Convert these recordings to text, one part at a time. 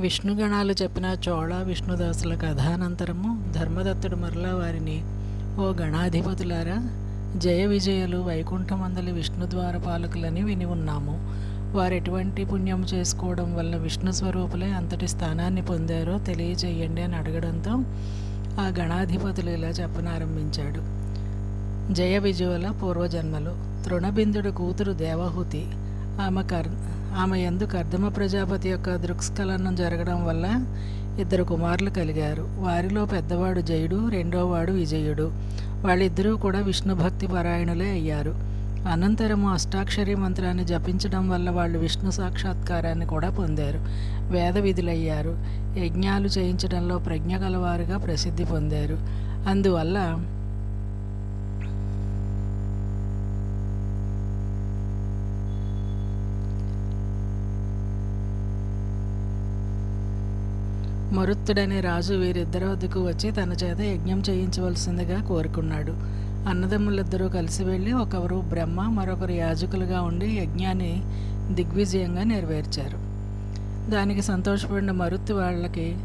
విష్ణుగణాలు చెప్పిన చోళ విష్ణుదాసుల కథానంతరము ధర్మదత్తుడు మరలా వారిని ఓ గణాధిపతులారా జయ విజయులు వైకుంఠమందలి విష్ణు ద్వారపాలకులని విని ఉన్నాము. వారు ఎటువంటి పుణ్యం చేసుకోవడం వల్ల విష్ణు స్వరూపులే అంతటి స్థానాన్ని పొందారో తెలియజేయండి అని అడగడంతో ఆ గణాధిపతులు ఇలా చెప్పనారంభించాడు. జయ విజయుల పూర్వజన్మలు తృణబిందుడు కూతురు దేవహూతి ఆమె కర్ ఆమె ఎందుకు అర్ధమ ప్రజాపతి యొక్క దృక్స్ఖలనం జరగడం వల్ల ఇద్దరు కుమారులు కలిగారు. వారిలో పెద్దవాడు జయుడు రెండోవాడు విజయుడు. వాళ్ళిద్దరూ కూడా విష్ణు భక్తి పరాయణులే అయ్యారు. అనంతరము అష్టాక్షరి మంత్రాన్ని జపించడం వల్ల వాళ్ళు విష్ణు సాక్షాత్కారాన్ని కూడా పొందారు. వేద విధులయ్యారు. యజ్ఞాలు చేయించడంలో ప్రజ్ఞ గలవారుగా ప్రసిద్ధి పొందారు. అందువల్ల మరుత్తుడనే రాజు వీరిద్దరి వద్దకు వచ్చి తన చేత యజ్ఞం చేయించవలసిందిగా కోరుకున్నాడు. అన్నదమ్ములిద్దరూ కలిసి వెళ్ళి ఒకరు బ్రహ్మ మరొకరు యాజకులుగా ఉండి యజ్ఞాన్ని దిగ్విజయంగా నెరవేర్చారు. దానికి సంతోషపడిన మరుత్తు వాళ్ళకి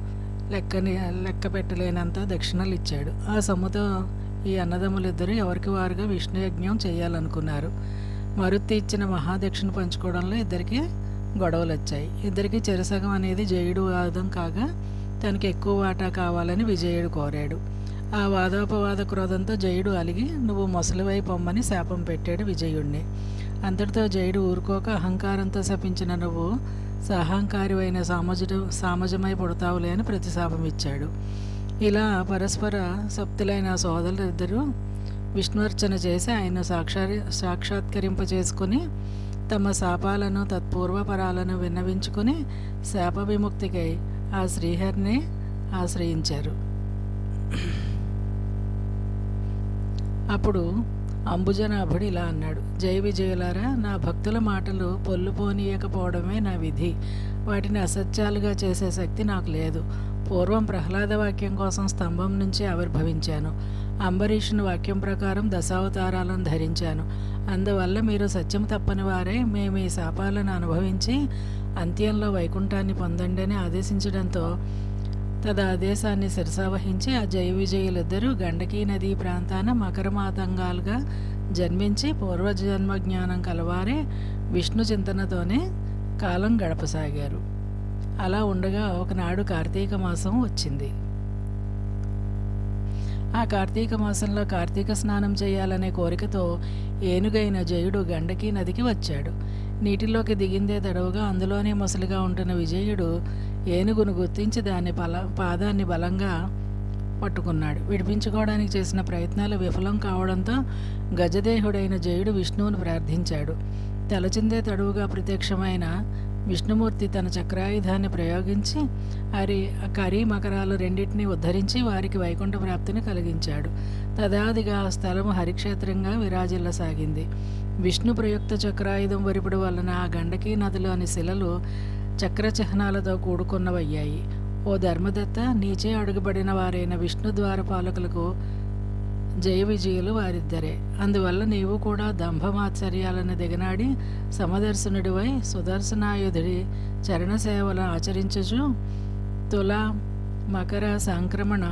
లెక్కని లెక్క పెట్టలేనంత దక్షిణలు ఇచ్చాడు. ఆ సొమ్ముతో ఈ అన్నదమ్ములిద్దరూ ఎవరికి వారుగా విష్ణు యజ్ఞం చేయాలనుకున్నారు? మరుత్తి ఇచ్చిన మహాదక్షిణ పంచుకోవడంలో ఇద్దరికి గొడవలు వచ్చాయి ఇద్దరికి చెరసగం అనేది జయుడు వాదం కాగా తనకి ఎక్కువ వాటా కావాలని విజయుడు కోరాడు. ఆ వాదోపవాద క్రోధంతో జయుడు అలిగి నువ్వు ముసలివై పొమ్మని శాపం పెట్టాడు విజయుణ్ణి. అంతటితో జయుడు ఊరుకోక అహంకారంతో శపించిన నువ్వు సహంకారివైన సామజుడు సామజమై పుడతావులే అని ప్రతిశాపం ఇచ్చాడు. ఇలా పరస్పర సప్తులైన సోదరులిద్దరూ విష్ణువర్చన చేసి ఆయన సాక్షారి సాక్షాత్కరింప చేసుకుని తమ శాపాలను తత్పూర్వపరాలను విన్నవించుకుని శాప విముక్తికై ఆ శ్రీహరిని ఆశ్రయించారు. అప్పుడు అంబుజనాభుడు ఇలా అన్నాడు జయ విజయులారా నా భక్తుల మాటలు పొల్లు పోనీయకపోవడమే నా విధి. వాటిని అసత్యాలుగా చేసే శక్తి నాకు లేదు. పూర్వం ప్రహ్లాద వాక్యం కోసం స్తంభం నుంచి ఆవిర్భవించాను. అంబరీషుని వాక్యం ప్రకారం దశావతారాలను ధరించాను. అందువల్ల మీరు సత్యం తప్పని వారే. మేము ఈ శాపాలను అనుభవించి అంత్యంలో వైకుంఠాన్ని పొందండి అని ఆదేశించడంతో తదాదేశాన్ని శిరసావహించి ఆ జయ విజయులిద్దరూ గండకీ నదీ ప్రాంతాన మకరమాతంగాలుగా జన్మించి పూర్వజన్మ జ్ఞానం కలవారే విష్ణు చింతనతోనే కాలం గడపసాగారు. అలా ఉండగా ఒకనాడు కార్తీక మాసం వచ్చింది. ఆ కార్తీక మాసంలో కార్తీక స్నానం చేయాలనే కోరికతో ఏనుగైన జయుడు గండకీ నదికి వచ్చాడు. నీటిలోకి దిగిందే తడవుగా అందులోనే ముసలిగా ఉంటున్న విజయుడు ఏనుగును గుర్తించి దాని బల పాదాన్ని బలంగా పట్టుకున్నాడు. విడిపించుకోవడానికి చేసిన ప్రయత్నాలు విఫలం కావడంతో గజదేహుడైన జయుడు విష్ణువును ప్రార్థించాడు. తలచిందే తడువుగా ప్రత్యక్షమైన విష్ణుమూర్తి తన చక్రాయుధాన్ని ప్రయోగించి హరి కరి మకరాలు రెండింటినీ ఉద్ధరించి వారికి వైకుంఠ ప్రాప్తిని కలిగించాడు. తదాదిగా ఆ స్థలము హరిక్షేత్రంగా విరాజిల్లసాగింది. విష్ణు ప్రయుక్త చక్రాయుధం వరిపడి వలన ఆ గండకీ నదిలోని శిలలు చక్ర చిహ్నాలతో కూడుకున్నవయ్యాయి. ఓ ధర్మదత్త నీచే అడుగుబడిన వారైన విష్ణు ద్వారపాలకులకు జయ విజయులు వారిద్దరే. అందువల్ల నీవు కూడా దంభమాచర్యాలను దిగనాడి సమదర్శనుడివై సుదర్శనాయుధుడి చరణ సేవలు ఆచరించుచు తుల మకర సంక్రమణ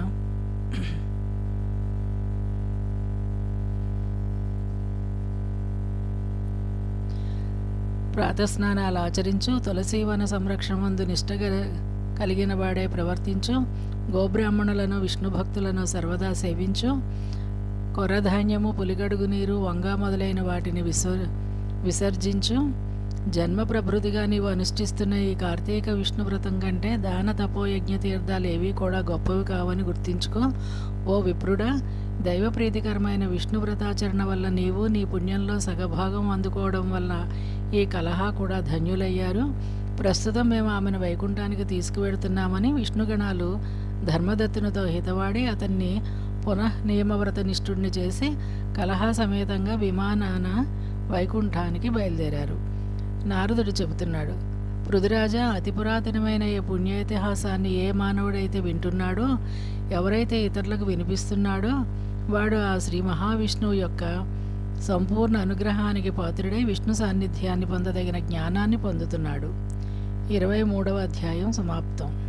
ప్రాతస్నానాలు ఆచరించు తులసీవన సంరక్షణమందు నిష్ట కలిగిన వాడే ప్రవర్తించు గోబ్రాహ్మణులను విష్ణు భక్తులను సర్వదా సేవించు. కొరధాన్యము పులిగడుగు నీరు వంగ మొదలైన వాటిని విసర్ విసర్జించు. జన్మ ప్రభృతిగా నీవు అనుష్ఠిస్తున్న ఈ కార్తీక విష్ణు వ్రతం కంటే దాన తపోయజ్ఞ తీర్థాలు ఏవి కూడా గొప్పవి కావని గుర్తించుకో. ఓ విప్రుడా దైవ ప్రీతికరమైన విష్ణు వ్రతాచరణ వల్ల నీవు నీ పుణ్యంలో సగభాగం అందుకోవడం వల్ల ఈ కలహ కూడా ధన్యులయ్యారు. ప్రస్తుతం మేము ఆమెను వైకుంఠానికి తీసుకువెడుతున్నామని విష్ణుగణాలు ధర్మదత్తునితో హితవాడి అతన్ని పునః నియమవ్రత నిష్ఠుడిని చేసి కలహ సమేతంగా విమానాన వైకుంఠానికి బయలుదేరారు. నారదుడు చెబుతున్నాడు పృథురాజా అతి పురాతనమైన ఈ పుణ్యేతిహాసాన్ని ఏ మానవుడైతే వింటున్నాడో ఎవరైతే ఇతరులకు వినిపిస్తున్నాడో వాడు ఆ శ్రీ మహావిష్ణువు యొక్క సంపూర్ణ అనుగ్రహానికి పాత్రుడై విష్ణు సాన్నిధ్యాన్ని పొందదగిన జ్ఞానాన్ని పొందుతున్నాడు. ఇరవై మూడవ అధ్యాయం సమాప్తం.